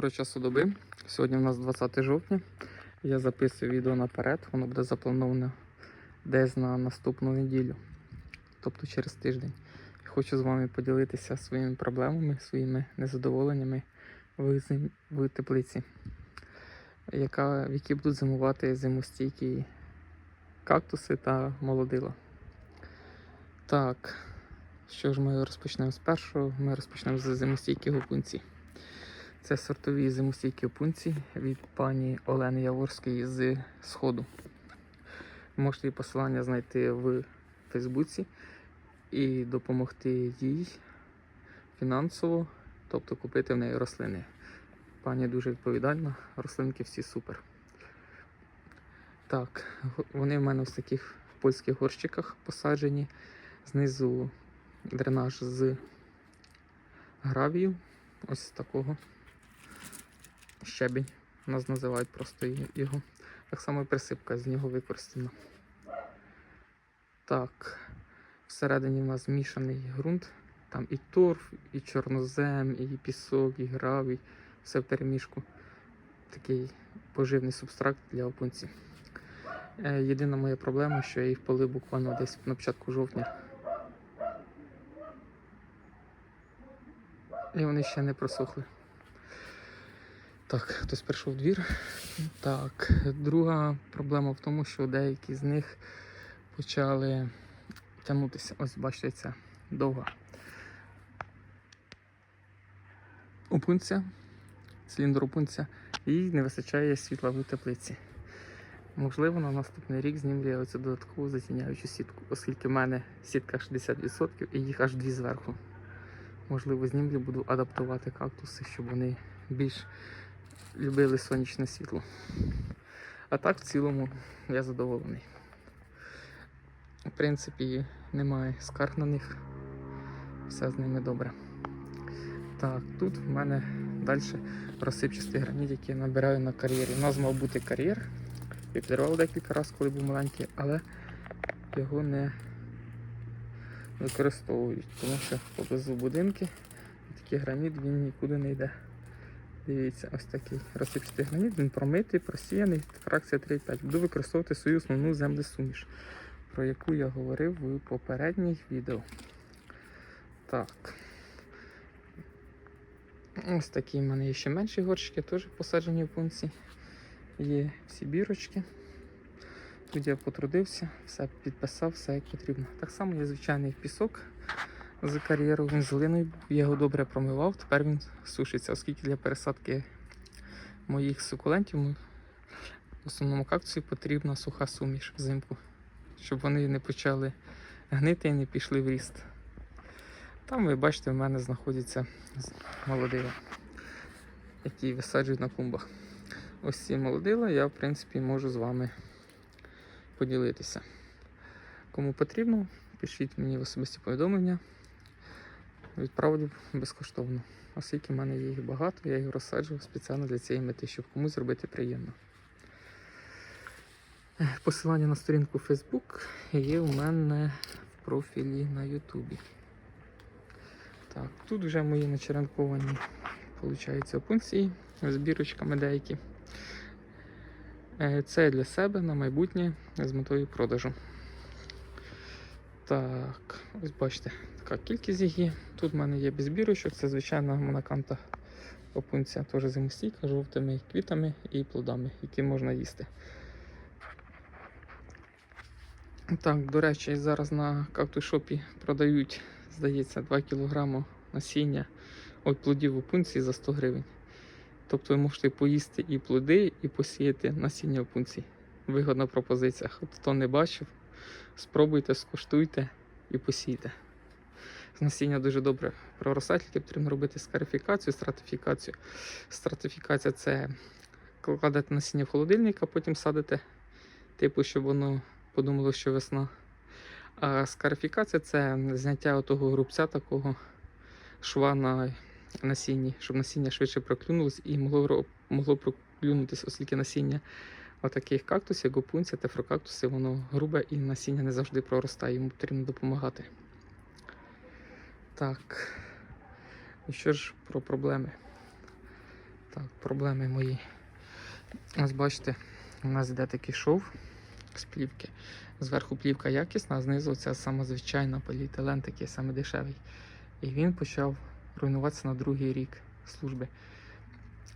Про часу доби. Сьогодні у нас 20 жовтня. Я записую відео наперед, воно буде заплановане десь на наступну неділю, тобто через тиждень. Хочу з вами поділитися своїми проблемами, своїми незадоволеннями в, зим- в теплиці, яка, в якій будуть зимувати зимостійкі кактуси та молодила. Так, що ж ми розпочнемо з першого? Ми розпочнемо з зимостійких опунцій. Це сортові зимостійкі опунці від пані Олени Яворської з Сходу. Можете її посилання знайти в Фейсбуці і допомогти їй фінансово, тобто купити в неї рослини. Пані дуже відповідальна, рослинки всі супер. Так, вони в мене в таких польських горщиках посаджені. Знизу дренаж з гравію, ось такого щебінь. Нас називають просто його. Так само і присипка з нього використана. Так, всередині в нас змішаний ґрунт. Там і торф, і чорнозем, і пісок, і гравій. Все в перемішку. Такий поживний субстракт для опунців. Е, Єдина моя проблема, що я їх полив буквально десь на початку жовтня. І вони ще не просохли. Так, хтось прийшов в двір. Так, друга проблема в тому, що деякі з них почали тягнутися. Ось, бачите, ця довга. Опунця, циліндр опунця, і не вистачає світла в теплиці. Можливо, на наступний рік знімлю я додаткову затіняючу сітку, оскільки в мене сітка 60% і їх аж дві зверху. Можливо, знімлю буду адаптувати кактуси, щоб вони більш любили сонячне світло. А так, в цілому, я задоволений. В принципі, немає скарг на них. Все з ними добре. Так, тут в мене далі розсипчастий граніт, який я набираю на кар'єрі. У нас мав бути кар'єр. Я підривав декілька разів, коли був маленький, але його не використовують, тому що поблизу будинки такий граніт він нікуди не йде. Дивіться, ось такий розсипчатий граніт, він промитий, просіяний, фракція 3,5. Буду використовувати свою основну землесуміш, про яку я говорив в попередніх відео. Так. Ось такі в мене є ще менші горщики, теж посаджені в пункті. Є всі бірочки. Тут я потрудився, все підписав, все як потрібно. Так само є звичайний пісок з кар'єру, він з глиною був, я його добре промивав, тепер він сушиться, оскільки для пересадки моїх сукулентів в основному кактусі потрібна суха суміш взимку, щоб вони не почали гнити і не пішли в ріст. Там ви бачите, в мене знаходяться молодила, які висаджують на клумбах. Ось ці молодила я, в принципі, можу з вами поділитися. Кому потрібно, пишіть мені в особисті повідомлення. Відправлю безкоштовно. Оскільки в мене є їх багато, я їх розсаджував спеціально для цієї мети, щоб комусь зробити приємно. Посилання на сторінку Facebook є у мене в профілі на Ютубі. Так, тут вже мої начеренковані, опунції з бірочками деякі. Е, Це для себе на майбутнє з метою продажу. Так, ось бачите, така кількість є. Тут в мене є без бірочок, це звичайна монаканта опунця, теж зимостійка, жовтими квітами і плодами, які можна їсти. Так, до речі, зараз на кактушопі продають, здається, 2 кг насіння ой, плодів опунції за 100 гривень. Тобто ви можете поїсти і плоди, і посіяти насіння опунцій. Вигодна пропозиція. Хто не бачив, спробуйте, скуштуйте і посійте. Насіння дуже добре проростає, тільки потрібно робити скарифікацію, стратифікацію. Стратифікація це кладете насіння в холодильник, а потім садите, типу, щоб воно подумало, що весна. А скарифікація це зняття того грубця такого шва на насінні, щоб насіння швидше проклюнулось і могло, могло проклюнутися, оскільки насіння отаких кактусів, як опунця, тефрокактуси, воно грубе і насіння не завжди проростає, йому потрібно допомагати. Так. І що ж про проблеми? Так, проблеми мої. Ось бачите, у нас йде такий шов з плівки. Зверху плівка якісна, а знизу ця сама звичайна поліетилен, такий саме дешевий. І він почав руйнуватися на другий рік служби.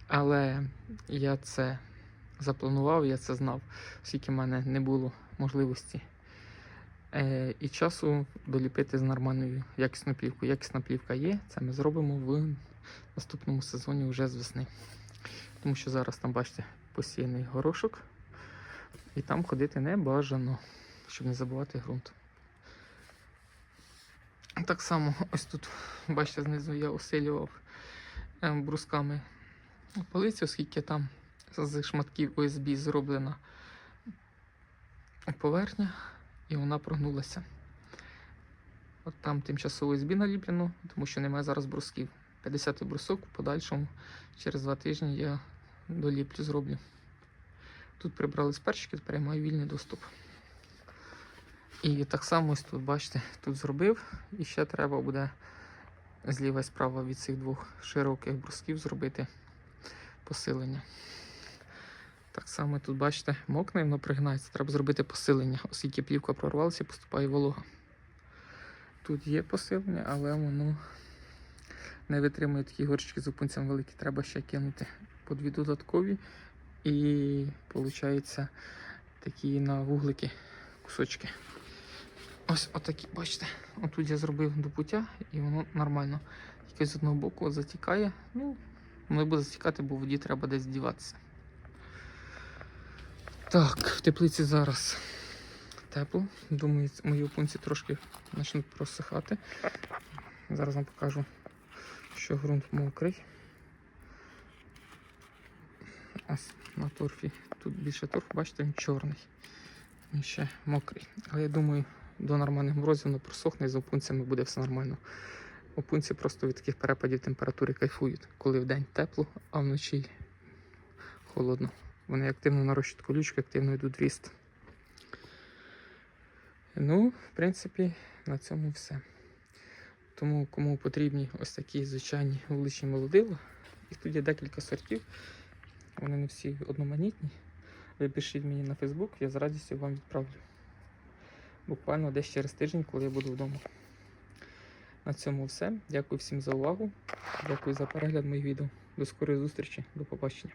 Але я це запланував, я це знав, оскільки в мене не було можливості е, і часу доліпити з нормальною якісною плівкою. Якісна плівка є, це ми зробимо в наступному сезоні вже з весни. Тому що зараз там, бачите, посіяний горошок, і там ходити не бажано, щоб не забувати ґрунт. Так само, ось тут, бачите, знизу я усилював е, брусками полицю, оскільки там з шматків ОСБ зроблена поверхня, і вона прогнулася. От там тимчасово ОСБ наліплено, тому що немає зараз брусків. 50 брусок в подальшому через два тижні я доліплю зроблю. Тут прибрали з тепер я маю вільний доступ. І так само ось тут, бачите, тут зробив. І ще треба буде зліва і справа від цих двох широких брусків зробити посилення. Так само тут, бачите, мокне, воно пригинається. Треба зробити посилення, оскільки плівка прорвалася, поступає волога. Тут є посилення, але воно не витримує такі горщики з опунцям великі. Треба ще кинути по дві додаткові. І виходить такі на вуглики кусочки. Ось отакі, бачите, отут я зробив до пуття і воно нормально. Тільки з одного боку затікає. Ну, воно буде затікати, бо воді треба десь діватися. Так, в теплиці зараз тепло. Думаю, мої опунці трошки почнуть просихати. Зараз вам покажу, що ґрунт мокрий. Ось на торфі. Тут більше торфу, бачите, він чорний. Він ще мокрий. Але я думаю, до нормальних морозів воно просохне і з опунцями буде все нормально. Опунці просто від таких перепадів температури кайфують, коли вдень тепло, а вночі холодно. Вони активно нарощують колючку, активно йдуть в ріст. Ну, в принципі, на цьому все. Тому кому потрібні ось такі звичайні вуличні молодила, їх тут є декілька сортів. Вони не всі одноманітні. Ви пишіть мені на Фейсбук, я з радістю вам відправлю. Буквально десь через тиждень, коли я буду вдома. На цьому все. Дякую всім за увагу. Дякую за перегляд моїх відео. До скорої зустрічі, до побачення.